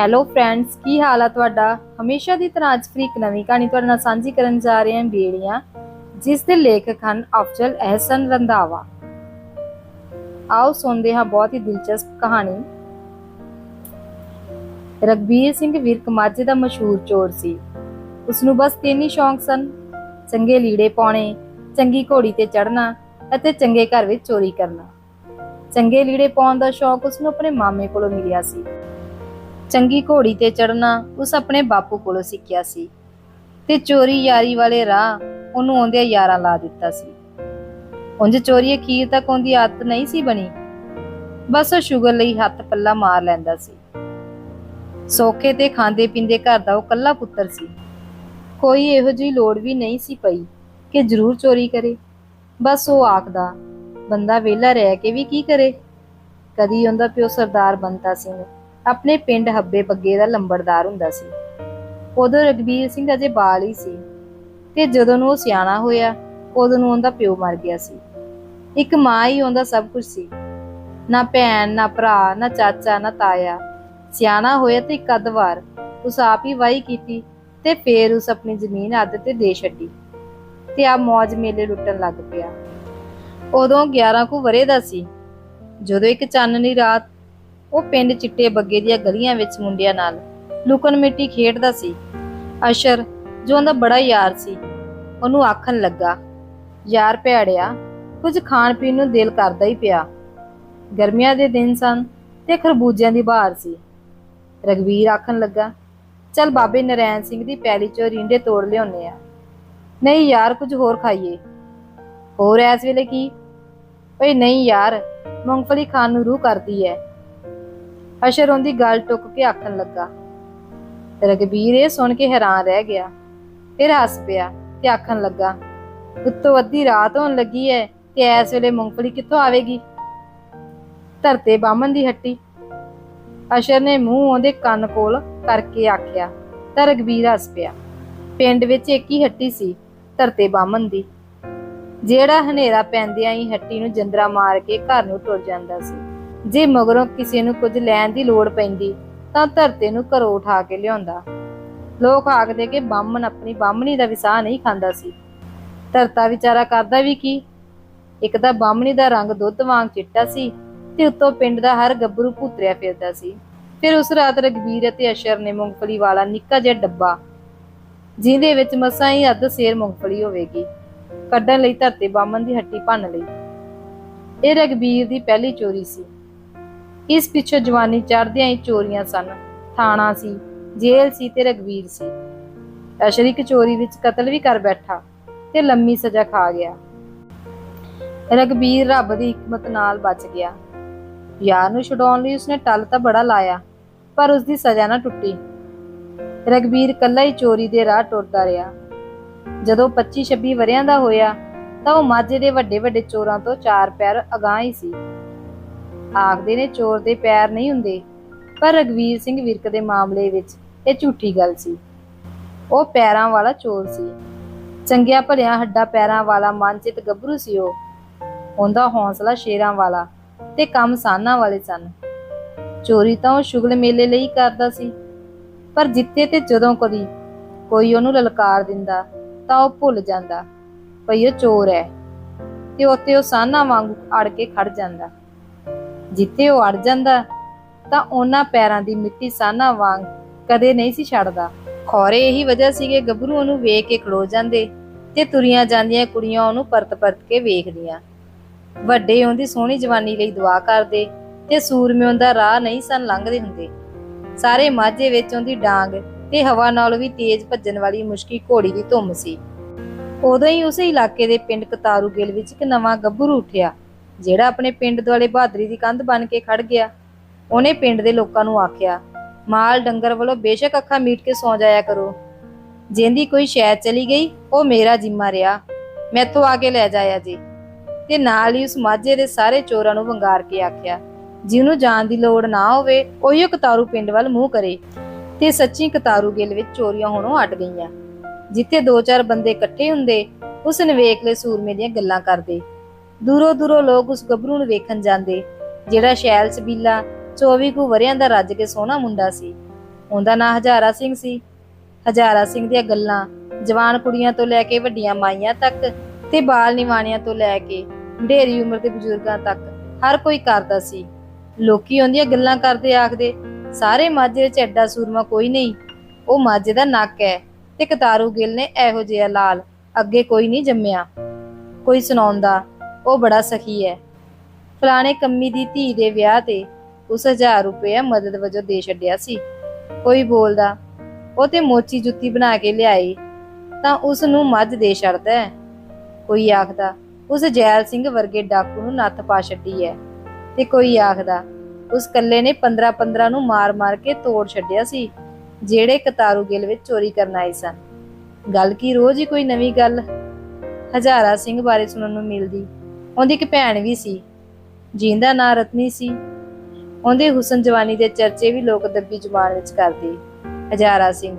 Hello friends ਕੀ ਹਾਲ ਆ ਤੁਹਾਡਾ? ਹਮੇਸ਼ਾ ਦੀ ਤਰ੍ਹਾਂ ਅੱਜ ਫਿਰ ਇੱਕ ਨਵੀਂ ਕਹਾਣੀ ਤੁਹਾਡੇ ਨਾਲ ਸਾਂਝੀ ਕਰਨ ਜਾ ਰਹੇ ਹਾਂ ਬੇੜੀਆਂ, ਜਿਸ ਦੇ ਲੇਖਕ ਹਨ ਅਫਜ਼ਲ ਅਹਿਸਨ ਰੰਧਾਵਾ। ਆਓ ਸੁਣਦੇ ਹਾਂ ਬਹੁਤ ਹੀ ਦਿਲਚਸਪ ਕਹਾਣੀ। ਰਗਬੀਰ ਸਿੰਘ ਵਿਰਕ ਮਾਝੇ ਦਾ ਮਸ਼ਹੂਰ ਚੋਰ ਸੀ। ਉਸ ਨੂੰ ਬਸ ਤਿੰਨ ਹੀ ਸ਼ੌਂਕ ਸਨ, ਚੰਗੇ ਲੀੜੇ ਪਾਉਣੇ, ਚੰਗੀ ਘੋੜੀ ਤੇ ਚੜਨਾ ਅਤੇ ਚੰਗੇ ਘਰ ਵਿੱਚ ਚੋਰੀ ਕਰਨਾ। ਚੰਗੇ ਲੀੜੇ ਪਾਉਣ ਦਾ ਸ਼ੌਕ ਉਸ ਨੂੰ ਆਪਣੇ ਮਾਮੇ ਕੋਲੋਂ ਮਿਲਿਆ ਸੀ। ਚੰਗੀ ਘੋੜੀ ਤੇ ਚੜਨਾ ਉਸ ਆਪਣੇ ਬਾਪੂ ਕੋਲੋਂ ਸਿੱਖਿਆ ਸੀ ਤੇ ਚੋਰੀ ਯਾਰੀ ਵਾਲੇ ਰਾਹ ਉਹਨੂੰ ਆਉਂਦਿਆਂ ਯਾਰਾਂ ਲਾ ਦਿੱਤਾ ਸੀ। ਉਂਝ ਚੋਰੀ ਅਖੀਰ ਤੱਕ ਉਹਦੀ ਆਦਤ ਨਹੀਂ ਸੀ ਬਣੀ। ਬਸ ਉਹ ਸ਼ੂਗਰ ਲਈ ਹੱਥ ਪੱਲਾ ਮਾਰ ਲੈਂਦਾ ਸੀ। ਸੋਖੇ ਤੇ ਖਾਂਦੇ ਪੀਂਦੇ ਘਰ ਦਾ ਉਹ ਕੱਲਾ ਪੁੱਤਰ ਸੀ। ਕੋਈ ਇਹੋ ਜਿਹੀ ਲੋੜ ਵੀ ਨਹੀਂ ਸੀ ਪਈ ਕਿ ਜ਼ਰੂਰ ਚੋਰੀ ਕਰੇ। ਬਸ ਉਹ ਆਖਦਾ, ਬੰਦਾ ਵਿਹਲਾ ਰਹਿ ਕੇ ਵੀ ਕੀ ਕਰੇ? ਕਦੀ ਉਹਦਾ ਪਿਓ ਸਰਦਾਰ ਬੰਤਾ ਸਿੰਘ ਆਪਣੇ ਪਿੰਡ ਹੱਬੇ ਬੱਗੇ ਦਾ ਲੰਬੜਦਾਰ ਹੁੰਦਾ ਸੀ। ਉਦੋਂ ਰਗਬੀਰ ਸਿੰਘ ਅਜੇ ਬਾਲ ਹੀ ਸੀ ਤੇ ਜਦੋਂ ਉਹ ਸਿਆਣਾ ਹੋਇਆ, ਉਦੋਂ ਨੂੰ ਉਹਦਾ ਪਿਓ ਮਰ ਗਿਆ ਸੀ। ਇੱਕ ਮਾਂ ਹੀ ਉਹਦਾ ਸਭ ਕੁਝ ਸੀ। ਨਾ ਭੈਣ, ਨਾ ਭਰਾ, ਨਾ ਚਾਚਾ, ਨਾ ਤਾਇਆ। ਸਿਆਣਾ ਹੋਇਆ ਤੇ ਇੱਕ ਅੱਧ ਵਾਰ ਉਸ ਆਪ ਹੀ ਵਾਹੀ ਕੀਤੀ ਤੇ ਫੇਰ ਉਸ ਆਪਣੀ ਜ਼ਮੀਨ ਅੱਧ ਤੇ ਦੇ ਛੱਡੀ ਤੇ ਆ ਮੌਜ ਮੇਲੇ ਲੁੱਟਣ ਲੱਗ ਪਿਆ। ਉਦੋਂ 11 ਕੁ ਵਰੇ ਦਾ ਸੀ। ਜਦੋਂ ਇੱਕ ਚਾਨਣੀ ਰਾਤ ਉਹ ਪਿੰਡ ਚਿੱਟੇ ਬੱਗੇ ਦੀਆਂ ਗਲੀਆਂ ਵਿੱਚ ਮੁੰਡਿਆਂ ਨਾਲ ਲੁਕਣ ਮਿੱਟੀ ਖੇਡਦਾ ਸੀ। ਅਸ਼ਰ, ਜੋ ਉਹਦਾ ਬੜਾ ਯਾਰ ਸੀ, ਉਹਨੂੰ ਆਖਣ ਲੱਗਾ, ਯਾਰ ਭੈੜਿਆ, ਕੁਝ ਖਾਣ ਪੀਣ ਨੂੰ ਦਿਲ ਕਰਦਾ ਹੀ ਪਿਆ। ਗਰਮੀਆਂ ਦੇ ਦਿਨ ਸਨ ਤੇ ਖਰਬੂਜਿਆਂ ਦੀ ਬਹਾਰ ਸੀ। ਰਗਵੀਰ ਆਖਣ ਲੱਗਾ, ਚਲ ਬਾਬੇ ਨਰੈਣ ਸਿੰਘ ਦੀ ਪੈਲੀ ਚੋਂ ਰਿੰਡੇ ਤੋੜ ਲਿਆਉਨੇ ਆ। ਨਹੀਂ ਯਾਰ, ਕੁਝ ਹੋਰ ਖਾਈਏ। ਹੋਰ ਐਸ ਵੇਲੇ ਕੀ? ਓਏ ਨਹੀਂ ਯਾਰ, ਮੂੰਗਫਲੀ ਖਾਣ ਨੂੰ ਰੂਹ ਕਰਦੀ ਐ। ਅਸ਼ਰ ਉਹਦੀ ਗੱਲ ਟੁੱਕ ਕੇ ਆਖਣ ਲੱਗਾ। ਰਗਬੀਰ ਇਹ ਸੁਣ ਕੇ ਹੈਰਾਨ ਰਹਿ ਗਿਆ। ਫਿਰ ਹੱਸ ਪਿਆ ਤੇ ਆਖਣ ਲੱਗਾ, ਉੱਤੋਂ ਅੱਧੀ ਰਾਤ ਹੋਣ ਲੱਗੀ ਐ ਤੇ ਐਸ ਵੇਲੇ ਮੂੰਗਫਲੀ ਕਿੱਥੋਂ ਆਵੇਗੀ? ਧਰਤੇ ਬਾਮਨ ਦੀ ਹੱਟੀ। ਅਸ਼ਰ ਨੇ ਮੂੰਹ ਉਹਦੇ ਕੰਨ ਕੋਲ ਕਰਕੇ ਆਖਿਆ ਤਾਂ ਰਗਬੀਰ ਹੱਸ ਪਿਆ। ਪਿੰਡ ਵਿੱਚ ਇੱਕ ਹੀ ਹੱਟੀ ਸੀ, ਧਰਤੇ ਬਾਮਨ ਦੀ। ਜਿਹੜਾ ਹਨੇਰਾ ਪੈਂਦਿਆਂ ਹੀ ਹੱਟੀ ਨੂੰ ਜੰਦਰਾ ਮਾਰ ਕੇ ਘਰ ਨੂੰ ਟੁਰ ਜਾਂਦਾ ਸੀ। ਜੇ ਮਗਰੋਂ ਕਿਸੇ ਨੂੰ ਕੁਝ ਲੈਣ ਦੀ ਲੋੜ ਪੈਂਦੀ, ਤਾਂ ਧਰਤੇ ਨੂੰ ਘਰੋਂ ਉਠਾ ਕੇ ਲਿਆਉਂਦਾ। ਲੋਕ ਆਖਦੇ ਕਿ ਬਾਮਣ ਆਪਣੀ ਬਾਮਣੀ ਦਾ ਵਿਸਾਹ ਨਹੀਂ ਖਾਂਦਾ ਸੀ। ਧਰਤਾ ਵਿਚਾਰਾ ਕਰਦਾ ਵੀ ਕੀ? ਇੱਕ ਤਾਂ ਬਾਮਣੀ ਦਾ ਰੰਗ ਦੁੱਧ ਵਾਂਗ ਚਿੱਟਾ ਸੀ ਤੇ ਉੱਤੋਂ ਪਿੰਡ ਦਾ ਹਰ ਗੱਭਰੂ ਭੂਤਰਿਆ ਫਿਰਦਾ ਸੀ। ਫਿਰ ਉਸ ਰਾਤ ਰਗਵੀਰ ਅਤੇ ਅਸ਼ਰ ਨੇ ਮੂੰਗਫਲੀ ਵਾਲਾ ਨਿੱਕਾ ਜਿਹਾ ਡੱਬਾ, ਜਿਹਦੇ ਵਿੱਚ ਮਸਾਂ ਹੀ ਅੱਧ ਸੇਰ ਮੂੰਗਫਲੀ ਹੋਵੇਗੀ, ਕੱਢਣ ਲਈ ਧਰਤੇ ਬਾਮਨ ਦੀ ਹੱਟੀ ਭੰਨ ਲਈ। ਇਹ ਰਗਬੀਰ ਦੀ ਪਹਿਲੀ ਚੋਰੀ ਸੀ। ਇਸ ਪਿੱਛੇ ਜਵਾਨੀ ਚੜ੍ਹਦਿਆਂ ਹੀ ਚੋਰੀਆਂ ਸਨ। ਥਾਣਾ ਸੀ, ਜੇਲ੍ਹ ਸੀ ਤੇ ਰਗਵੀਰ ਸੀ। ਅਸ਼ਰੀਕ ਚੋਰੀ ਵਿੱਚ ਕਤਲ ਵੀ ਕਰ ਬੈਠਾ ਤੇ ਲੰਮੀ ਸਜ਼ਾ ਖਾ ਗਿਆ। ਰਗਬੀਰ ਰੱਬ ਦੀ ਹਕਮਤ ਨਾਲ ਬਚ ਗਿਆ। ਯਾਰ ਨੂੰ ਛਡਾਉਣ ਲਈ ਉਸਨੇ ਟੱਲ ਤਾਂ ਬੜਾ ਲਾਇਆ, ਪਰ ਉਸ ਦੀ ਸਜ਼ਾ ਨਾ ਟੁੱਟੀ। ਰਗਬੀਰ ਕੱਲਾ ਹੀ ਚੋਰੀ ਦੇ ਰਾਹ ਟੁਰਦਾ ਰਿਹਾ। ਜਦੋਂ 25-26 ਵਰਿਆਂ ਦਾ ਹੋਇਆ, ਤਾਂ ਉਹ ਮਾਝੇ ਦੇ ਵੱਡੇ ਵੱਡੇ ਚੋਰਾਂ ਤੋਂ ਚਾਰ ਪੈਰ ਅਗਾਂਹ ਹੀ ਸੀ। ਆਖਦੇ ਨੇ ਚੋਰ ਦੇ ਪੈਰ ਨਹੀਂ ਹੁੰਦੇ। ਪਰ ਰਗਵੀਰ ਸਿੰਘ ਵਿਰਕ ਦੇ ਮਾਮਲੇ ਵਿੱਚ ਇਹ ਝੂਠੀ ਗੱਲ ਸੀ। ਉਹ ਪੈਰਾਂ ਵਾਲਾ ਚੋਰ ਸੀ। ਚੰਗਿਆ ਭਲਿਆ ਹੱਡਾ ਪੈਰਾਂ ਵਾਲਾ ਮਨਚਿਤ ਗੱਭਰੂ ਸੀ ਉਹ। ਉਹਦਾ ਹੌਸਲਾ ਸ਼ੇਰਾਂ ਵਾਲਾ ਤੇ ਕੰਮ ਸਾਨਾਂ ਵਾਲੇ ਸਨ। ਚੋਰੀ ਤਾਂ ਉਹ ਸ਼ੁਗਲ ਮੇਲੇ ਲਈ ਕਰਦਾ ਸੀ। ਪਰ ਜਿੱਤੇ ਤੇ ਜਦੋਂ ਕਦੀ ਕੋਈ ਉਹਨੂੰ ਲਲਕਾਰ ਦਿੰਦਾ ਤਾਂ ਉਹ ਭੁੱਲ ਜਾਂਦਾ, ਭਈ ਉਹ ਚੋਰ ਹੈ। ਤੇ ਉੱਤੇ ਉਹ ਸਾਨਾ ਵਾਂਗੂ ਅੜ ਕੇ ਖੜ ਜਾਂਦਾ। ਜਿੱਥੇ ਉਹ ਅੜ ਜਾਂਦਾ, ਤਾਂ ਉਹਨਾਂ ਪੈਰਾਂ ਦੀ ਮਿੱਟੀ ਸਾਨਾ ਵਾਂਗ ਕਦੇ ਨਹੀਂ ਸੀ ਛੱਡਦਾ। ਖੌਰੇ ਇਹੀ ਵਜ੍ਹਾ ਸੀ ਕਿ ਗੱਭਰੂ ਉਹਨੂੰ ਵੇਖ ਕੇ ਖਲੋ ਜਾਂਦੇ ਤੇ ਤੁਰੀਆਂ ਜਾਂਦੀਆਂ ਕੁੜੀਆਂ ਉਹਨੂੰ ਪਰਤ-ਪਰਤ ਕੇ ਵੇਖਦੀਆਂ। ਵੱਡੇ ਉਹਦੀ ਸੋਹਣੀ ਜਵਾਨੀ ਲਈ ਦੁਆ ਕਰਦੇ ਤੇ ਸੂਰਮੇ ਦਾ ਰਾਹ ਨਹੀਂ ਸਨ ਲੰਘਦੇ ਹੁੰਦੇ। ਸਾਰੇ ਮਾਝੇ ਵਿੱਚ ਉਹਦੀ ਡਾਂਗ ਤੇ ਹਵਾ ਨਾਲ ਵੀ ਤੇਜ਼ ਭੱਜਣ ਵਾਲੀ ਮੁਸ਼ਕੀ ਘੋੜੀ ਦੀ ਧੁੰਮ ਸੀ। ਉਦੋਂ ਹੀ ਉਸੇ ਇਲਾਕੇ ਦੇ ਪਿੰਡ ਕਤਾਰੂ ਗਿੱਲ ਵਿੱਚ ਇੱਕ ਨਵਾਂ ਗੱਭਰੂ ਉੱਠਿਆ। ਜਿਹੜਾ ਆਪਣੇ ਪਿੰਡ ਦੁਆਲੇ ਬਹਾਦਰੀ ਦੀ ਕੰਧ ਬਣ ਕੇ ਖੜ ਗਿਆ, ਉਹਨੇ ਪਿੰਡ ਦੇ ਲੋਕਾਂ ਨੂੰ ਆਖਿਆ, ਮਾਲ ਡੰਗਰ ਵੱਲੋਂ ਬੇਸ਼ੱਕ ਅੱਖਾਂ ਮੀਟ ਕੇ ਸੌ ਜਾਇਆ ਕਰੋ। ਜਿੰਦੀ ਕੋਈ ਸ਼ੈਦ ਚਲੀ ਗਈ, ਉਹ ਮੇਰਾ ਜ਼ਿੰਮਾ ਰਿਹਾ, ਮੈਥੋਂ ਆ ਕੇ ਲੈ ਜਾਇਆ ਜੀ। ਤੇ ਨਾਲ ਹੀ ਉਸ ਮਾਝੇ ਦੇ ਸਾਰੇ ਚੋਰਾਂ ਨੂੰ ਵੰਗਾਰ ਕੇ ਆਖਿਆ, ਜਿਹਨੂੰ ਜਾਣ ਦੀ ਲੋੜ ਨਾ ਹੋਵੇ, ਉਹੀ ਕਤਾਰੂ ਪਿੰਡ ਵੱਲ ਮੂੰਹ ਕਰੇ। ਤੇ ਸੱਚੀ ਕਤਾਰੂ ਗਿੱਲ ਵਿੱਚ ਚੋਰੀਆਂ ਹੋਣੋਂ ਅਟ ਗਈਆਂ। ਜਿੱਥੇ ਦੋ ਚਾਰ ਬੰਦੇ ਇਕੱਠੇ ਹੁੰਦੇ, ਉਸ ਨਵੇਕਲੇ ਸੂਰਮੇ ਦੀਆਂ ਗੱਲਾਂ ਕਰਦੇ। ਦੂਰੋਂ ਦੂਰੋਂ ਲੋਕ ਉਸ ਗੱਭਰੂ ਨੂੰ ਵੇਖਣ ਜਾਂਦੇ, ਜਿਹੜਾ ਸ਼ੈਲ, ਸਬੀਲਾ 24 ਕੁ ਵਰਿਆਂ ਦਾ ਰੱਜ ਕੇ ਸੋਹਣਾ ਮੁੰਡਾ ਸੀ। ਉਹਦਾ ਨਾਂ ਹਜ਼ਾਰਾ ਸਿੰਘ ਸੀ। ਹਜ਼ਾਰਾ ਸਿੰਘ ਦੀਆਂ ਗੱਲਾਂ ਜਵਾਨ ਕੁੜੀਆਂ ਤੋਂ ਲੈ ਕੇ ਵੱਡੀਆਂ ਮਾਈਆਂ ਤੱਕ ਤੇ ਬਾਲ ਨਿਵਾਣਿਆਂ ਤੋਂ ਲੈ ਕੇ ਢੇਰੀ ਉਮਰ ਦੇ ਬਜ਼ੁਰਗਾਂ ਤੱਕ ਹਰ ਕੋਈ ਕਰਦਾ ਸੀ। ਲੋਕੀ ਉਹਦੀਆਂ ਗੱਲਾਂ ਕਰਦੇ ਆਖਦੇ, ਸਾਰੇ ਮਾਝੇ ਵਿੱਚ ਐਡਾ ਸੂਰਮਾ ਕੋਈ ਨਹੀਂ। ਉਹ ਮਾਝੇ ਦਾ ਨੱਕ ਹੈ ਤੇ ਕਤਾਰੂ ਗਿੱਲ ਨੇ ਇਹੋ ਜਿਹਾ ਲਾਲ ਅੱਗੇ ਕੋਈ ਨਹੀਂ ਜੰਮਿਆ। ਕੋਈ ਸੁਣਾਉਂਦਾ ਉਹ ਬੜਾ ਸਖੀ ਹੈ। ਫਲਾਣੇ ਕੰਮੀ ਦੀ ਧੀ ਦੇ ਵਿਆਹ ਤੇ ਉਸ 1000 ਰੁਪਏ ਮਦਦ ਵਜੋਂ ਦੇ ਛੱਡਿਆ ਸੀ। ਕੋਈ ਬੋਲਦਾ, ਉਹ ਤੇ ਮੋਚੀ ਜੁੱਤੀ ਬਣਾ ਕੇ ਲਿਆਈ, ਤਾਂ ਉਸ ਨੂੰ ਮੱਝ ਦੇ ਛੱਡਦਾ ਹੈ। ਕੋਈ ਆਖਦਾ, ਉਸ ਜੈਲ ਸਿੰਘ ਵਰਗੇ ਡਾਕੂ ਨੂੰ ਨੱਥ ਪਾ ਛੱਡੀ ਹੈ। ਤੇ ਕੋਈ ਆਖਦਾ, ਉਸ ਕੱਲੇ ਨੇ 15 15 ਨੂੰ ਮਾਰ-ਮਾਰ ਕੇ ਤੋੜ ਛੱਡਿਆ ਸੀ, ਜਿਹੜੇ ਕਤਾਰੂ ਗਿੱਲ ਵਿੱਚ ਚੋਰੀ ਕਰਨ ਆਏ ਸਨ। ਗੱਲ ਕੀ ਰੋਜ਼ ਹੀ ਕੋਈ ਨਵੀਂ ਗੱਲ? ਹਜ਼ਾਰਾ ਸਿੰਘ ਬਾਰੇ ਸੁਣਨ ਨੂੰ ਮਿਲਦੀ। ਉਹਦੀ ਇੱਕ ਭੈਣ ਵੀ ਸੀ, ਜਿੰਦਾ ਨਾਂ ਰਤਨੀ ਸੀ। ਉਹਦੇ ਹੁਸਨ ਜਵਾਨੀ ਦੇ ਚਰਚੇ ਵੀ ਲੋਕ ਦੱਬੀ ਜ਼ੁਬਾਨ ਵਿੱਚ ਕਰਦੇ। ਹਜ਼ਾਰਾ ਸਿੰਘ,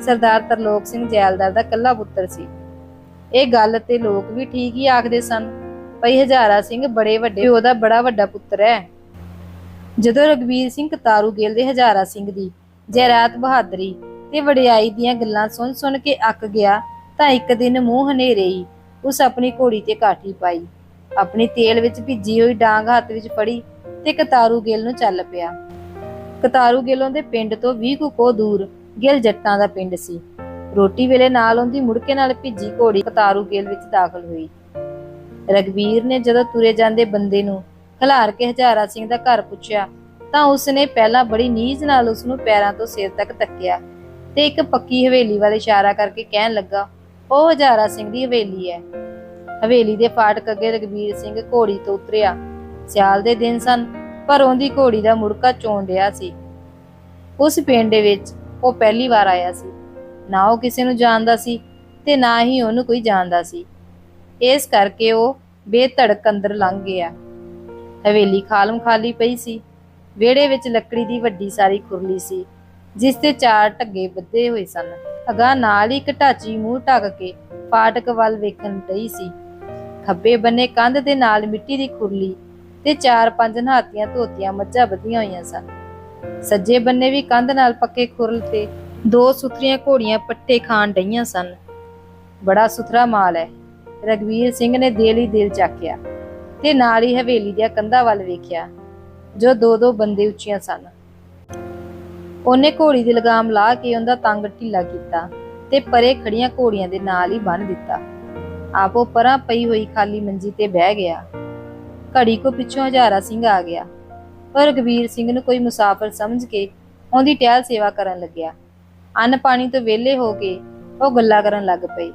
ਸਰਦਾਰ ਤਰਲੋਕ ਸਿੰਘ ਜੈਲਦਾਰ ਦਾ ਕੱਲਾ ਪੁੱਤਰ ਸੀ। ਇਹ ਗੱਲ ਤੇ ਲੋਕ ਵੀ ਠੀਕ ਹੀ ਆਖਦੇ ਸਨ, ਭਈ ਹਜ਼ਾਰਾ ਸਿੰਘ ਬੜੇ ਵੱਡੇ, ਉਹਦਾ ਬੜਾ ਵੱਡਾ ਪੁੱਤਰ ਹੈ। ਜਦੋਂ ਰਗਵੀਰ ਸਿੰਘ ਕਤਾਰੂ ਗਿੱਲ ਦੇ ਹਜ਼ਾਰਾ ਸਿੰਘ ਦੀ ਜੈਰਾਤ ਬਹਾਦਰੀ ਤੇ ਵਡਿਆਈ ਦੀਆਂ ਗੱਲਾਂ ਸੁਣ ਸੁਣ ਕੇ ਅੱਕ ਗਿਆ, ਤਾਂ ਇੱਕ ਦਿਨ ਮੂੰਹ ਹਨੇਰੇ ਹੀ ਉਸ ਆਪਣੀ ਘੋੜੀ ਤੇ ਕਾਠੀ ਪਾਈ। ਆਪਣੀ ਤੇਲ ਵਿੱਚ ਭਿੱਜੀ ਹੋਈ ਡਾਂਗ ਹੱਥ ਵਿੱਚ ਫੜੀ ਤੇ ਕਤਾਰੂ ਗਿੱਲ ਨੂੰ ਚੱਲ ਪਿਆ। ਕਤਾਰੂ ਗਿੱਲੋਂ ਦੇ ਪਿੰਡ ਤੋਂ 20 ਕੁ ਕੋ ਦੂਰ ਗਿੱਲ ਜੱਟਾਂ ਦਾ ਪਿੰਡ ਸੀ। ਰੋਟੀ ਵੇਲੇ ਨਾਲ ਉਹਦੀ ਮੁੜਕੇ ਨਾਲ ਭਿੱਜੀ ਘੋੜੀ ਕਤਾਰੂ ਗਿੱਲ ਵਿੱਚ ਦਾਖਲ ਹੋਈ। ਰਗਵੀਰ ਨੇ ਜਦੋਂ ਤੁਰੇ ਜਾਂਦੇ ਬੰਦੇ ਨੂੰ ਖਿਲਾਰ ਕੇ ਹਜ਼ਾਰਾ ਸਿੰਘ ਦਾ ਘਰ ਪੁੱਛਿਆ, ਤਾਂ ਉਸਨੇ ਪਹਿਲਾਂ ਬੜੀ ਨੀਜ ਨਾਲ ਉਸ ਨੂੰ ਪੈਰਾਂ ਤੋਂ ਸਿਰ ਤੱਕ ਤੱਕਿਆ ਤੇ ਇੱਕ ਪੱਕੀ ਹਵੇਲੀ ਵੱਲ ਇਸ਼ਾਰਾ ਕਰਕੇ ਕਹਿਣ ਲੱਗਾ, ਉਹ ਹਜ਼ਾਰਾ ਸਿੰਘ ਦੀ ਹਵੇਲੀ ਹੈ। ਹਵੇਲੀ ਦੇ ਫਾਟਕ ਅੱਗੇ ਰਗਵੀਰ ਸਿੰਘ ਘੋੜੀ ਤੋਂ ਉਤਰਿਆ। ਸਿਆਲ ਦੇ ਦਿਨ ਸਨ, ਪਰ ਉਹਦੀ ਘੋੜੀ ਦਾ ਮੁੜਕਾ ਚੋਣ ਰਿਹਾ ਸੀ। ਉਸ ਪਿੰਡ ਦੇ ਵਿੱਚ ਉਹ ਪਹਿਲੀ ਵਾਰ ਆਇਆ ਸੀ। ਨਾ ਉਹ ਕਿਸੇ ਨੂੰ ਜਾਣਦਾ ਸੀ ਤੇ ਨਾ ਹੀ ਉਹਨੂੰ ਕੋਈ ਜਾਣਦਾ ਸੀ। ਇਸ ਕਰਕੇ ਉਹ ਬੇਧੜਕ ਅੰਦਰ ਲੰਘ ਗਿਆ। ਹਵੇਲੀ ਖਾਲਮ ਖਾਲੀ ਪਈ ਸੀ। ਵਿਹੜੇ ਵਿੱਚ ਲੱਕੜੀ ਦੀ ਵੱਡੀ ਸਾਰੀ ਖੁਰਲੀ ਸੀ, ਜਿਸ ਤੇ ਚਾਰ ਢੱਗੇ ਬੱਧੇ ਹੋਏ ਸਨ। ਅਗਾ ਨਾਲ ਹੀ ਇੱਕ ਢਾਚੀ ਮੂੰਹ ਢੱਕ ਕੇ ਫਾਟਕ ਵੱਲ ਵੇਖਣ ਡਈ ਸੀ। ਖੱਬੇ ਬੰਨੇ ਕੰਧ ਦੇ ਨਾਲ ਮਿੱਟੀ ਦੀ ਖੁਰਲੀ ਤੇ ਚਾਰ ਪੰਜ ਨਹਾਤੀਆਂ ਧੋਤੀਆਂ ਮੱਝਾਂ ਬੱਧੀਆਂ ਹੋਈਆਂ ਸਨ। ਸੱਜੇ ਬੰਨੇ ਵੀ ਕੰਧ ਨਾਲ ਪੱਕੇ ਖੁਰਲ ਤੇ ਦੋ ਸੁਥਰੀਆਂ ਘੋੜੀਆਂ ਪੱਟੇ ਖਾਣ ਡਈਆਂ ਸਨ। ਬੜਾ ਸੁਥਰਾ ਮਾਲ ਹੈ ਰਗਵੀਰ ਸਿੰਘ ਨੇ ਦਿਲ ਹੀ ਦਿਲ ਚੱਕਿਆ ਤੇ ਨਾਲ ਹੀ ਹਵੇਲੀ ਦੀਆਂ ਕੰਧਾਂ ਵੱਲ ਵੇਖਿਆ, ਜੋ ਦੋ ਦੋ ਬੰਦੇ ਉੱਚੀਆਂ ਸਨ। ਉਹਨੇ ਘੋੜੀ ਦੀ ਲਗਾਮ ਲਾ ਕੇ ਉਹਦਾ ਤੰਗ ਢਿੱਲਾ ਕੀਤਾ ਤੇ ਪਰੇ ਖੜੀਆਂ ਘੋੜੀਆਂ ਦੇ ਨਾਲ ਹੀ ਬੰਨ ਦਿੱਤਾ। ਆਪੋ ਪਰਾਂ ਪਈ ਹੋਈ ਖਾਲੀ ਮੰਜੀ ਤੇ ਬਹਿ ਗਿਆ। ਘੜੀ ਕੋ ਪਿੱਛੋਂ ਹਜ਼ਾਰਾ ਸਿੰਘ ਆ ਗਿਆ। ਪਰ ਰਗਵੀਰ ਸਿੰਘ ਨੂੰ ਕੋਈ ਮੁਸਾਫਰ ਸਮਝ ਕੇ ਉਹਦੀ ਟਹਿਲ ਸੇਵਾ ਕਰਨ ਲੱਗਿਆ। ਅੰਨ ਪਾਣੀ ਤੋਂ ਵਿਹਲੇ ਹੋ ਕੇ ਉਹ ਗੱਲਾਂ ਕਰਨ ਲੱਗ ਪਈ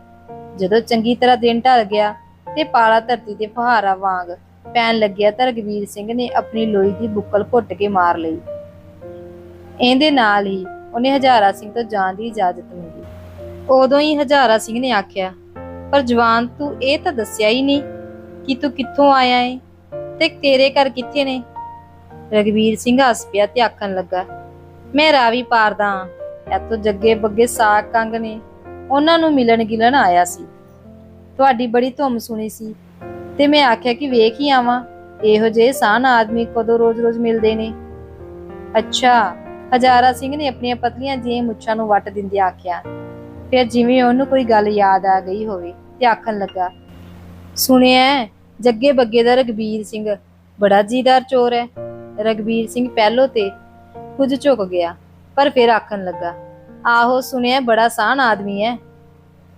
ਜਦੋਂ ਚੰਗੀ ਤਰ੍ਹਾਂ ਦਿਨ ਢਲ ਗਿਆ ਤੇ ਪਾਲਾ ਧਰਤੀ ਤੇ ਫਹਾਰਾ ਵਾਂਗ ਪੈਣ ਲੱਗਿਆ ਤਾਂ ਰਗਵੀਰ ਸਿੰਘ ਨੇ ਆਪਣੀ ਲੋਈ ਦੀ ਬੁੱਕਲ ਘੁੱਟ ਕੇ ਮਾਰ ਲਈ। ਇਹਦੇ ਨਾਲ ਹੀ ਉਹਨੇ ਹਜ਼ਾਰਾ ਸਿੰਘ ਤੋਂ ਜਾਣ ਦੀ ਇਜਾਜ਼ਤ ਮੰਗੀ। ਉਦੋਂ ਹੀ ਹਜ਼ਾਰਾ ਸਿੰਘ ਨੇ ਆਖਿਆ ਪਰ ਜਵਾਨ ਤੂੰ ਇਹ ਤਾਂ ਦੱਸਿਆ ਹੀ ਨਹੀਂ ਕਿ ਤੂੰ ਕਿੱਥੋਂ ਆਇਆ ਏ ਤੇ ਤੇਰੇ ਘਰ ਕਿੱਥੇ ਨੇ? ਰਗਵੀਰ ਸਿੰਘ ਹੱਸ ਪਿਆ ਤੇ ਆਖਣ ਲੱਗਾ, ਮੈਂ ਰਾਵੀ ਪਾਰਦਾ ਐਤੋਂ ਜੱਗੇ ਬੱਗੇ ਸਾਕ ਕੰਗ ਨੇ। ਉਹਨਾਂ ਨੂੰ ਮਿਲਣ ਗਿਲਣ ਆਇਆ ਸੀ। ਤੁਹਾਡੀ ਬੜੀ ਧੁੰਮ ਸੁਣੀ ਸੀ ਤੇ ਮੈਂ ਆਖਿਆ ਕਿ ਵੇਖ ਹੀ ਆਵਾਂ, ਇਹੋ ਜਿਹੇ ਸਾਨ ਆਦਮੀ ਕਦੋਂ ਰੋਜ਼-ਰੋਜ਼ ਮਿਲਦੇ ਨੇ? ਅੱਛਾ, ਹਜ਼ਾਰਾ ਸਿੰਘ ਨੇ ਆਪਣੀਆਂ ਪਤਲੀਆਂ ਜਿਹੀਆਂ ਮੁੱਛਾਂ ਨੂੰ ਵੱਟ ਦਿੰਦੇ ਆਖਿਆ। ਫਿਰ ਜਿਵੇਂ ਉਹਨੂੰ ਕੋਈ ਗੱਲ ਯਾਦ ਆ ਗਈ ਹੋਵੇ ਤੇ ਆਖਣ ਲੱਗਾ ਸੁਣਿਆ ਹੈ, ਜੱਗੇ ਬੱਗੇ ਦਾ ਰਗਵੀਰ ਸਿੰਘ ਬੜਾ ਜੀਦਾਰ ਚੋਰ ਹੈ। ਰਗਵੀਰ ਸਿੰਘ ਪਹਿਲੋਂ ਤੇ ਕੁਝ ਝੁਕ ਗਿਆ ਪਰ ਫਿਰ ਆਖਣ ਲੱਗਾ ਆਹੋ ਸੁਣਿਆ ਬੜਾ ਸਾਨ ਆਦਮੀ ਹੈ।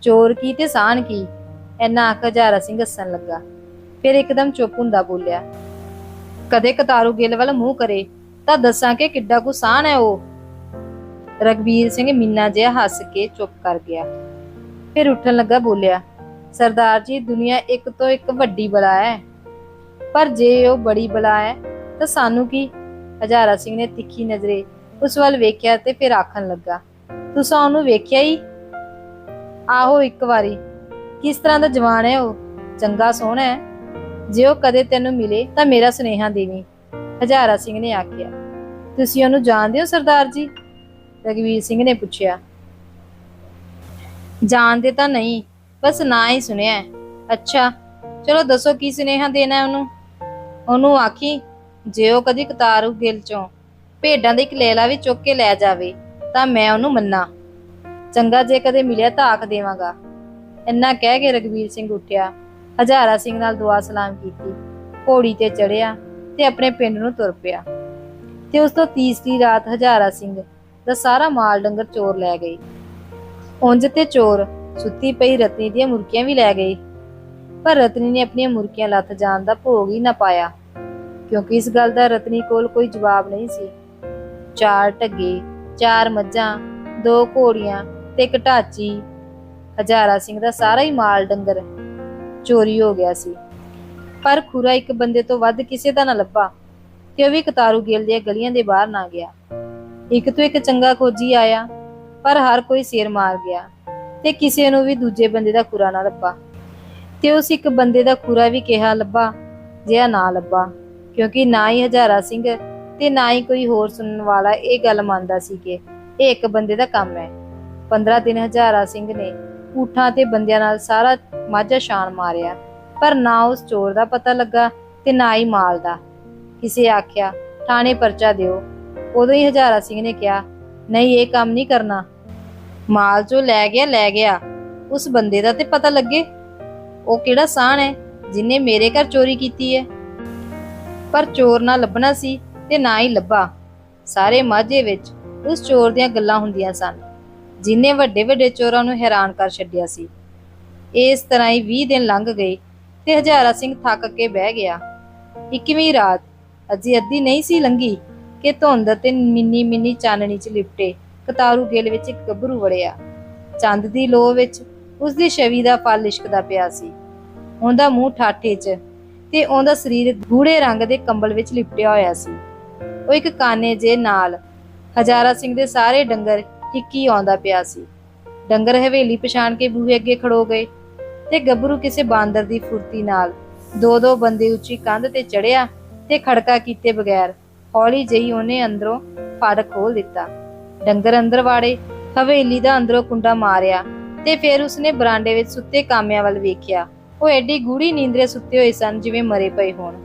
ਚੋਰ ਕੀ ਤੇ ਸਾਨ ਕੀ? ਐਨਾ ਆਖ ਹਜ਼ਾਰਾ ਸਿੰਘ ਹੱਸਣ ਲੱਗਾ ਫਿਰ ਇੱਕਦਮ ਚੁੱਪ ਹੁੰਦਾ ਬੋਲਿਆ ਕਦੇ ਕਤਾਰੂ ਗਿੱਲ ਵੱਲ ਮੂੰਹ ਕਰੇ ਤਾਂ ਦੱਸਾਂ ਕਿ ਕਿੱਡਾ ਕੁ ਹੈ ਉਹ? ਰਗਵੀਰ ਸਿੰਘ ਮਿੰਨਾ ਜਿਹਾ ਹੱਸ ਕੇ ਚੁੱਪ ਕਰ ਗਿਆ। ਫਿਰ ਉੱਠਣ ਲੱਗਾ ਬੋਲਿਆ, ਸਰਦਾਰ ਜੀ, ਦੁਨੀਆ ਇੱਕ ਤੋਂ ਇੱਕ ਵੱਡੀ ਬਲਾ ਹੈ। ਪਰ ਜੇ ਉਹ ਬੜੀ ਬਲਾ ਹੈ, ਤਾਂ ਸਾਨੂੰ ਕੀ? ਹਜ਼ਾਰਾ ਸਿੰਘ ਨੇ ਤਿੱਖੀ ਨਜ਼ਰੇ ਉਸ ਵੱਲ ਵੇਖਿਆ ਤੇ ਫਿਰ ਆਖਣ ਲੱਗਾ, ਤੁਸੀਂ ਉਹਨੂੰ ਵੇਖਿਆ ਹੀ? ਆਹੋ, ਇੱਕ ਵਾਰੀ। ਕਿਸ ਤਰ੍ਹਾਂ ਦਾ ਜਵਾਨ ਹੈ ਉਹ? ਚੰਗਾ, ਸੋਹਣਾ ਹੈ। ਜੇ ਉਹ ਕਦੇ ਤੈਨੂੰ ਮਿਲੇ, ਤਾਂ ਮੇਰਾ ਸੁਨੇਹਾ ਦੇਵੀਂ। ਹਜ਼ਾਰਾ ਸਿੰਘ ਨੇ ਆਖਿਆ, ਤੁਸੀਂ ਉਹਨੂੰ ਜਾਣਦੇ ਹੋ, ਸਰਦਾਰ ਜੀ? ਰਗਵੀਰ ਸਿੰਘ ਨੇ ਪੁੱਛਿਆ। ਜਾਣਦੇ ਤਾਂ ਨਹੀਂ, ਬਸ ਨਾਂ ਹੀ ਸੁਣਿਆ ਅੱਛਾ, ਚਲੋ ਦੱਸੋ ਕੀ ਸੁਨੇਹਾ ਦੇਣਾ ਉਹਨੂੰ? ਉਹਨੂੰ ਆਖੀ, ਜੇ ਉਹ ਕਦੀ ਕਤਾਰੂ ਗਿਲ ਚੋਂ ਭੇਡਾਂ ਦੇ ਇੱਕ ਲੇਲਾ ਵੀ ਚੁੱਕ ਕੇ ਲੈ ਜਾਵੇ, ਤਾਂ ਮੈਂ ਉਹਨੂੰ ਮੰਨਾ। ਚੰਗਾ ਜੇ ਕਦੇ ਮਿਲਿਆ ਤਾਂ ਆਖ ਦੇਵਾਂਗਾ। ਇੰਨਾ ਕਹਿ ਕੇ ਰਗਵੀਰ ਸਿੰਘ ਉੱਠਿਆ। ਹਜ਼ਾਰਾ ਸਿੰਘ ਨਾਲ ਦੁਆ ਸਲਾਮ ਕੀਤੀ। ਘੋੜੀ ਤੇ ਚੜਿਆ ਤੇ ਆਪਣੇ ਪਿੰਡ ਨੂੰ ਤੁਰ ਪਿਆ। ਤੇ ਉਸ ਤੋਂ ਤੀਸਰੀ ਰਾਤ ਹਜ਼ਾਰਾ ਸਿੰਘ ਦਾ ਸਾਰਾ ਮਾਲ ਡੰਗਰ ਚੋਰ ਲੈ ਗਏ ਉਂਝ ਤੇ ਚੋਰ ਸੁੱਤੀ ਪਈ ਰਤਨੀ ਦੀਆਂ ਮੁਰਕੀਆਂ ਵੀ ਲੈ ਗਏ ਪਰ ਰਤਨੀ ਨੇ ਆਪਣੀਆਂ ਮੁਰਕੀਆਂ ਲੱਥ ਜਾਣ ਦਾ ਭੋਗ ਹੀ ਨਾ ਪਾਇਆ, ਕਿਉਂਕਿ ਇਸ ਗੱਲ ਦਾ ਰਤਨੀ ਕੋਲ ਕੋਈ ਜਵਾਬ ਨਹੀਂ ਸੀ। ਚਾਰ ਢੱਗੇ ਚਾਰ ਮੱਝਾਂ, ਦੋ ਘੋੜੀਆਂ ਤੇ ਇੱਕ ਢਾਚੀ, ਹਜ਼ਾਰਾ ਸਿੰਘ ਦਾ ਸਾਰਾ ਹੀ ਮਾਲ ਡੰਗਰ ਚੋਰੀ ਹੋ ਗਿਆ ਸੀ। ਪਰ ਖੁਰਾ ਇੱਕ ਬੰਦੇ ਤੋਂ ਵੱਧ ਕਿਸੇ ਦਾ ਨਾ ਲੱਭਾ ਤੇ ਉਹ ਵੀ ਕਤਾਰੂ ਗੇਲ ਦੀਆਂ ਗਲੀਆਂ ਦੇ ਬਾਹਰ ਨਾ ਗਿਆ। ਇੱਕ ਤੋਂ ਇੱਕ ਚੰਗਾ ਖੋਜੀ ਆਇਆ, ਪਰ ਹਰ ਕੋਈ ਸਿਰ ਮਾਰ ਗਿਆ ਤੇ ਕਿਸੇ ਨੂੰ ਵੀ ਦੂਜੇ ਬੰਦੇ ਦਾ ਖੁਰਾ ਨਾ ਲੱਭਾ। ਤੇ ਉਸ ਇੱਕ ਬੰਦੇ ਦਾ ਖੁਰਾ ਵੀ ਕਿਹਾ, ਲੱਭਾ। ਜਿਆ ਨਾ ਲੱਭਾ, ਕਿਉਂਕਿ ਨਾ ਹੀ ਹਜ਼ਾਰਾ ਸਿੰਘ ਤੇ ਨਾ ਹੀ ਕੋਈ ਹੋਰ ਸੁਣਨ ਵਾਲਾ ਇਹ ਗੱਲ ਮੰਨਦਾ ਸੀ ਕਿ ਇਹ ਇੱਕ ਬੰਦੇ ਦਾ ਕੰਮ ਹੈ। 15 ਦਿਨ ਹਜ਼ਾਰਾ ਸਿੰਘ ਨੇ ਊਠਾਂ ਤੇ ਬੰਦਿਆਂ ਨਾਲ ਸਾਰਾ ਮਾਝਾ ਸ਼ਾਨ ਮਾਰਿਆ, ਪਰ ਨਾ ਉਸ ਚੋਰ ਦਾ ਪਤਾ ਲੱਗਾ ਤੇ ਨਾ ਹੀ ਮਾਲ ਦਾ। ਕਿਸੇ ਆਖਿਆ, ਥਾਣੇ ਪਰਚਾ ਦਿਓ। ਉਦੋਂ ਹੀ ਹਜ਼ਾਰਾ ਸਿੰਘ ਨੇ ਕਿਹਾ, ਨਹੀਂ, ਇਹ ਕੰਮ ਨਹੀਂ ਕਰਨਾ। ਮਾਲ ਜੋ ਲੈ ਗਿਆ ਲੈ ਗਿਆ। ਉਸ ਬੰਦੇ ਦਾ ਤੇ ਪਤਾ ਲੱਗੇ। ਉਹ ਕਿਹੜਾ ਸਾਨ ਹੈ, ਜਿਨੇ ਮੇਰੇ ਘਰ ਚੋਰੀ ਕੀਤੀ ਹੈ। ਪਰ ਚੋਰ ਨਾ ਲੱਭਣਾ ਸੀ ਤੇ ਨਾ ਹੀ ਲੱਭਾ। ਸਾਰੇ ਮਾਝੇ ਵਿੱਚ ਉਸ ਚੋਰ ਦੀਆਂ ਗੱਲਾਂ ਹੁੰਦੀਆਂ ਸਨ, ਜਿਨੇ ਵੱਡੇ ਵੱਡੇ ਚੋਰਾਂ ਨੂੰ ਹੈਰਾਨ ਕਰ ਛੱਡਿਆ ਸੀ। ਇਸ ਤਰ੍ਹਾਂ ਹੀ 20 ਦਿਨ ਲੰਘ ਗਏ ਤੇ ਹਜ਼ਾਰਾ ਸਿੰਘ ਥੱਕ ਕੇ ਬਹਿ ਗਿਆ। 21ਵੀਂ ਰਾਤ ਅਜੇ ਅੱਧੀ ਨਹੀਂ ਸੀ ਲੰਗੀ ਕਿ ਧੁੰਦ ਤੇ ਮਿੰਨੀ ਮਿੰਨੀ ਚਾਨਣੀ ਚ ਲਿਪਟੇ, ਕਤਾਰੂ ਗਿੱਲ ਵਿੱਚ ਇੱਕ ਗੱਭਰੂ ਵੜਿਆ। ਚੰਦ ਦੀ ਲੋ ਵਿੱਚ ਉਸ ਦੀ ਛਵੀ ਦਾ ਫਲ ਲਿਸ਼ਕਦਾ ਪਿਆ ਸੀ। ਉਹਦਾ ਮੂੰਹ ਠਾਠੇ 'ਚ ਤੇ ਉਹਦਾ ਸਰੀਰ ਗੂੜੇ ਰੰਗ ਦੇ ਕੰਬਲ ਵਿੱਚ ਲਿਪਟਿਆ ਹੋਇਆ ਸੀ। ਉਹ ਇੱਕ ਕਾਨੇ ਜੇ ਨਾਲ ਹਜ਼ਾਰਾ ਸਿੰਘ ਦੇ ਸਾਰੇ ਡੰਗਰ ਇੱਕੀ ਆਉਂਦਾ ਪਿਆ ਸੀ। ਡੰਗਰ ਹਵੇਲੀ ਪਛਾਣ ਕੇ ਬੂਹੇ ਅੱਗੇ ਖੜੋ ਗਏ ਤੇ ਗੱਭਰੂ ਕਿਸੇ ਬਾਂਦਰ ਦੀ ਫੁਰਤੀ ਨਾਲ ਦੋ ਦੋ ਬੰਦੇ ਉੱਚੀ ਕੰਧ ਤੇ ਚੜਿਆ ਤੇ ਖੜਕਾ ਕੀਤੇ ਬਗੈਰ ਹੌਲੀ ਜਿਹੀ ਉਹਨੇ ਅੰਦਰੋਂ ਫਾਟਕ ਖੋਲ ਦਿੱਤਾ। ਡੰਗਰ ਅੰਦਰ ਵਾੜੇ, ਹਵੇਲੀ ਦਾ ਅੰਦਰੋਂ ਕੁੰਡਾ ਮਾਰਿਆ ਤੇ ਫਿਰ ਉਸਨੇ ਬਰਾਂਡੇ ਵਿੱਚ ਸੁੱਤੇ ਕਾਮਿਆਂ ਵੱਲ ਵੇਖਿਆ। ਉਹ ਐਡੀ ਗੂੜੀ ਨੀਂਦਰੇ ਸੁੱਤੇ ਹੋਏ ਸਨ ਜਿਵੇਂ ਮਰੇ ਪਏ ਹੋਣ।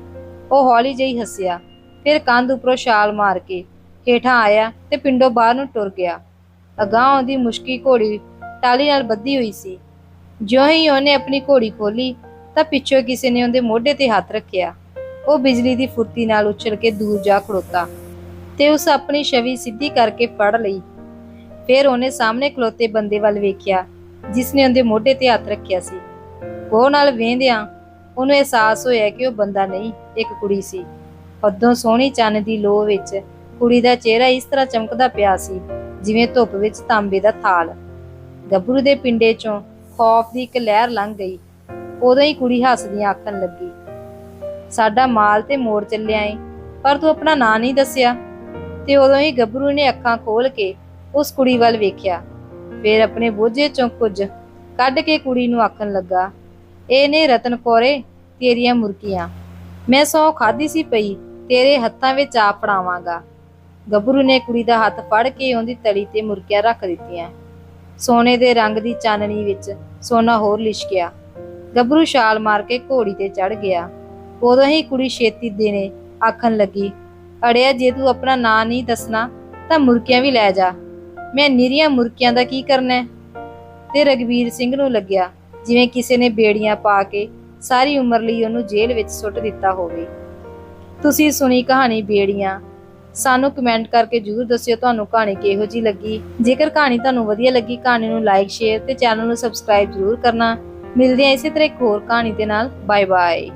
ਉਹ ਹੌਲੀ ਜਿਹੀ ਹੱਸਿਆ, ਫਿਰ ਕੰਧ ਉੱਪਰੋਂ ਛਾਲ ਮਾਰ ਕੇ ਹੇਠਾਂ ਆਇਆ ਤੇ ਪਿੰਡੋਂ ਬਾਹਰ ਨੂੰ ਟੁਰ ਗਿਆ। ਅਗਾਂਹ ਉਹਦੀ ਮੁਸ਼ਕੀ ਘੋੜੀ ਟਾਲੀ ਨਾਲ ਬੱਧੀ ਹੋਈ ਸੀ। ਜਿਉਂ ਹੀ ਉਹਨੇ ਆਪਣੀ ਘੋੜੀ ਖੋਲੀ ਤਾਂ ਪਿੱਛੋਂ ਕਿਸੇ ਨੇ ਉਹਦੇ ਮੋਢੇ ਤੇ ਹੱਥ ਰੱਖਿਆ। ਉਹ ਬਿਜਲੀ ਦੀ ਫੁਰਤੀ ਨਾਲ ਉਛਲ ਕੇ ਦੂਰ ਜਾ ਖੜੋਤਾ ਤੇ ਉਸ ਆਪਣੀ ਛਵੀ ਸਿੱਧੀ ਕਰਕੇ ਫੜ ਲਈ। ਫਿਰ ਉਹਨੇ ਸਾਹਮਣੇ ਖਲੋਤੇ ਬੰਦੇ ਵੱਲ ਵੇਖਿਆ, ਜਿਸ ਨੇ ਉਹਦੇ ਮੋਢੇ ਤੇ ਹੱਥ ਰੱਖਿਆ ਸੀ। ਉਹ ਨਾਲ ਵੇਂਦਿਆਂ ਉਹਨੂੰ ਅਹਿਸਾਸ ਹੋਇਆ ਕਿ ਉਹ ਬੰਦਾ ਨਹੀਂ, ਇੱਕ ਕੁੜੀ ਸੀ। ਉਦੋਂ ਸੋਹਣੀ ਚੰਨ ਦੀ ਲੋ ਵਿੱਚ ਕੁੜੀ ਦਾ ਚਿਹਰਾ ਇਸ ਤਰ੍ਹਾਂ ਚਮਕਦਾ ਪਿਆ ਸੀ, ਜਿਵੇਂ ਧੁੱਪ ਵਿੱਚ ਤਾਂਬੇ ਦਾ ਥਾਲ। ਗੱਭਰੂ ਦੇ ਪਿੰਡੇ ਚੋਂ ਖੌਫ ਦੀ ਇੱਕ ਲਹਿਰ ਲੰਘ ਗਈ। ਉਦੋਂ ਹੀ ਕੁੜੀ ਹੱਸਦੀ ਆਖਣ ਲੱਗੀ। ਸਾਡਾ ਮਾਲ ਤੇ ਮੋੜ ਚੱਲਿਆ ਏ, ਪਰ ਤੂੰ ਆਪਣਾ ਨਾਂ ਨਹੀਂ ਦੱਸਿਆ। ਤੇ ਉਦੋਂ ਹੀ ਗੱਭਰੂ ਨੇ ਅੱਖਾਂ ਖੋਲ ਕੇ ਉਸ ਕੁੜੀ ਵੱਲ ਵੇਖਿਆ। ਫਿਰ ਆਪਣੇ ਬੋਝੇ ਚੋਂ ਕੁਝ ਕੱਢ ਕੇ ਕੁੜੀ ਨੂੰ ਆਖਣ ਲੱਗਾ, ਇਹ ਨੇ ਰਤਨ ਕੋਰੇ, ਤੇਰੀਆਂ ਮੁਰਕੀਆਂ ਮੈਂ ਸੌ ਖਾਦੀ ਸੀ ਪਈ, ਤੇਰੇ ਹੱਥਾਂ ਵਿੱਚ ਆ ਫੜਾਵਾਂਗਾ। ਗੱਭਰੂ ਨੇ ਕੁੜੀ ਦਾ ਹੱਥ ਫੜ ਕੇ ਉਹਦੀ ਤਲੀ ਤੇ ਮੁਰਕੀਆਂ ਰੱਖ ਦਿੱਤੀਆਂ। ਸੋਨੇ ਦੇ ਰੰਗ ਦੀ ਚਾਨਣੀ ਵਿੱਚ ਸੋਨਾ ਹੋਰ ਲਿਸ਼ਕਿਆ। ਗੱਭਰੂ ਛਾਲ ਮਾਰ ਕੇ ਘੋੜੀ ਤੇ ਚੜ ਗਿਆ। ਉਦੋਂ ਹੀ ਕੁੜੀ ਛੇਤੀ ਦੇਣੇ ਆਖਣ ਲੱਗੀ। ਅੜਿਆ, ਜੇ ਤੂੰ ਆਪਣਾ ਨਾਂ ਨਹੀਂ ਦੱਸਣਾ, ਤਾਂ ਮੁਰਕੀਆਂ ਵੀ ਲੈ ਜਾ। ਮੈਂ ਨਿਰੀਆਂ ਮੁਰਕੀਆਂ ਦਾ ਕੀ ਕਰਨਾ ਹੈ? ਤੇ ਰਗਵੀਰ ਸਿੰਘ ਨੂੰ ਲੱਗਿਆ, ਜਿਵੇਂ ਕਿਸੇ ਨੇ ਬੇੜੀਆਂ ਪਾ ਕੇ ਸਾਰੀ ਉਮਰ ਲਈ ਉਹਨੂੰ ਜੇਲ੍ਹ ਵਿੱਚ ਸੁੱਟ ਦਿੱਤਾ ਹੋਵੇ। ਤੁਸੀਂ ਸੁਣੀ ਕਹਾਣੀ ਬੇੜੀਆਂ। ਸਾਨੂੰ ਕਮੈਂਟ ਕਰਕੇ ਜਰੂਰ ਦੱਸਿਓ ਤੁਹਾਨੂੰ ਕਹਾਣੀ ਕਿਹੋ ਜੀ ਲੱਗੀ। ਜੇਕਰ ਕਹਾਣੀ ਤੁਹਾਨੂੰ ਵਧੀਆ ਲੱਗੀ, ਕਹਾਣੀ ਨੂੰ ਲਾਈਕ, ਸ਼ੇਅਰ ਤੇ ਚੈਨਲ ਨੂੰ ਸਬਸਕ੍ਰਾਈਬ ਜਰੂਰ ਕਰਨਾ। ਮਿਲਦੇ ਹਾਂ ਇਸੇ ਤਰ੍ਹਾਂ ਇੱਕ ਹੋਰ ਕਹਾਣੀ ਦੇ ਨਾਲ। Bye bye